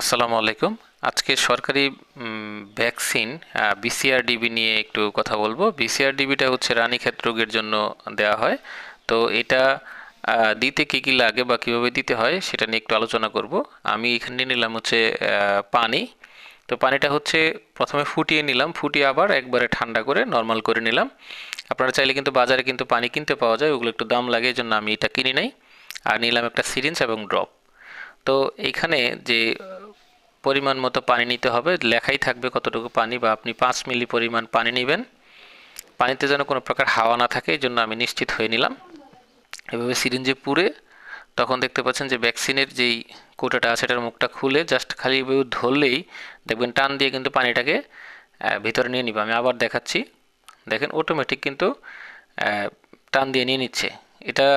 আসসালামু আলাইকুম। আজকে সরকারি ভ্যাকসিন বিসিআরডিবি নিয়ে একটু কথা বলব। বিসিআরডিবিটা হচ্ছে রানীক্ষেত রোগের জন্য দেওয়া হয়। তো এটা দিতে কী কী লাগে বা কীভাবে দিতে হয় সেটা নিয়ে একটু আলোচনা করব। আমি এখানে নিলাম হচ্ছে পানি। তো পানিটা হচ্ছে প্রথমে ফুটিয়ে নিলাম। ফুটিয়ে আবার একবারে ঠান্ডা করে নর্মাল করে নিলাম। আপনারা চাইলে কিন্তু বাজারে কিন্তু পানি কিনতে পাওয়া যায়, ওগুলো একটু দাম লাগে এই জন্য আমি এটা কিনি নাই। আর নিলাম একটা সিরিঞ্জ এবং ড্রপ। তো এখানে যে পরিমাণ মতো পানি নিতে হবে। লেখাই থাকবে কতটুকু পানি বা আপনি পাঁচ মিলি পরিমাণ পানি নেবেন। পানিতে যেন কোনো প্রকার হাওয়া না থাকে এই জন্য আমি নিশ্চিত হয়ে নিলাম। এভাবে সিরিঞ্জে পুরে তখন দেখতে পাচ্ছেন যে ভ্যাকসিনের যেই কৌটাটা আছে, এটার মুখটা খুলে জাস্ট খালি এভাবে ধরলেই দেখবেন টান দিয়ে কিন্তু পানিটাকে ভিতরে নিয়ে নিবে। আমি আবার দেখাচ্ছি। দেখেন অটোমেটিক কিন্তু টান দিয়ে নিয়ে নিচ্ছে। এটা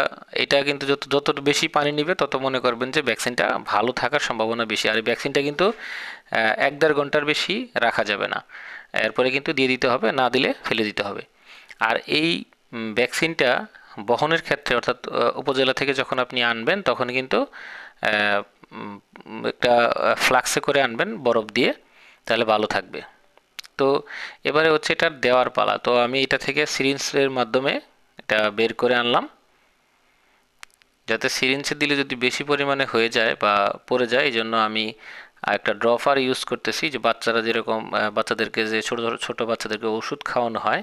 এটা কিন্তু যত যত বেশি পানি নিবে, তত মনে করবেন যে ভ্যাকসিনটা ভালো থাকার সম্ভাবনা বেশি। আর এই ভ্যাকসিনটা কিন্তু এক দেড় ঘণ্টার বেশি রাখা যাবে না। এরপরে কিন্তু দিয়ে দিতে হবে, না দিলে ফেলে দিতে হবে। আর এই ভ্যাকসিনটা বহনের ক্ষেত্রে, অর্থাৎ উপজেলা থেকে যখন আপনি আনবেন, তখন কিন্তু একটা ফ্লাক্সে করে আনবেন, বরফ দিয়ে, তাহলে ভালো থাকবে। তো এবারে হচ্ছে এটা দেওয়ার পালা। তো আমি এটা থেকে সিরিঞ্জের মাধ্যমে এটা বের করে আনলাম। যাতে সিরিঞ্জে দিলে যদি বেশি পরিমাণে হয়ে যায় বা পড়ে যায় এই জন্য আমি একটা ড্রপার ইউজ করতেছি, যে বাচ্চারা যেরকম বাচ্চাদেরকে যে ছোটো ছোটো বাচ্চাদেরকে ওষুধ খাওয়ানো হয়,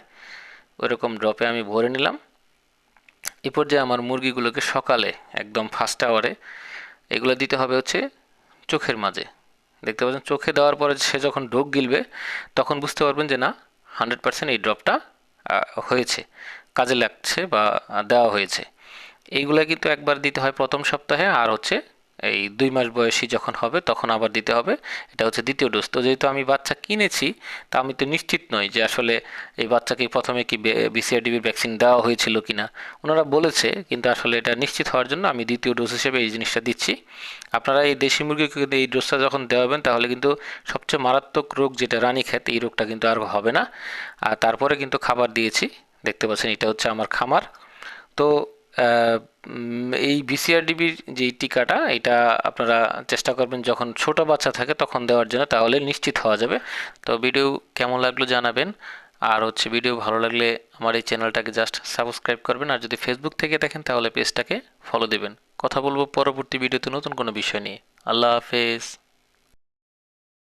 ওইরকম ড্রপে আমি ভরে নিলাম। এ পর্যায়ে আমার মুরগিগুলোকে সকালে, একদম ফার্স্ট আওয়ারে এগুলো দিতে হবে হচ্ছে চোখের মাঝে। দেখতে পাচ্ছেন, চোখে দেওয়ার পরে সে যখন ঢোক গিলবে, তখন বুঝতে পারবেন যে না হান্ড্রেড পার্সেন্ট এই ড্রপটা হয়েছে, কাজে লাগছে বা দেওয়া হয়েছে। এইগুলা কিন্তু একবার দিতে হয় প্রথম সপ্তাহে, আর হচ্ছে এই দুই মাস বয়সী যখন হবে তখন আবার দিতে হবে। এটা হচ্ছে দ্বিতীয় ডোজ তো যেহেতু আমি বাচ্চা কিনেছি, তা আমি তো নিশ্চিত নই যে আসলে এই বাচ্চাকে প্রথমে কি বিসিআরডিবির ভ্যাকসিন দেওয়া হয়েছিল কি না ওনারা বলেছে, কিন্তু আসলে এটা নিশ্চিত হওয়ার জন্য আমি দ্বিতীয় ডোজ হিসেবে এই জিনিসটা দিচ্ছি। আপনারা এই দেশি মুরগিকে কিন্তু এই ডোজটা যখন দেওয়াবেন তাহলে কিন্তু সবচেয়ে মারাত্মক রোগ যেটা রানীক্ষেত এই রোগটা কিন্তু আর হবে না। আর তারপরে কিন্তু খাবার দিয়েছি। দেখতে পাচ্ছেন, এটা হচ্ছে আমার খামার। তো এই বিসিআরডিবির যে টিকাটা, এটা আপনারা চেষ্টা করবেন যখন ছোট বাচ্চা থাকে তখন দেওয়ার জন্য, তাহলে নিশ্চিত হওয়া যাবে। তো ভিডিও কেমন লাগল জানাবেন। আর হচ্ছে ভিডিও ভালো লাগলে আমার এই চ্যানেলটাকে জাস্ট সাবস্ক্রাইব করবেন। আর যদি ফেসবুক থেকে দেখেন, তাহলে পেজটাকে ফলো দেবেন। কথা বলব পরবর্তী ভিডিওতে নতুন কোনো বিষয় নিয়ে। আল্লাহ হাফেজ।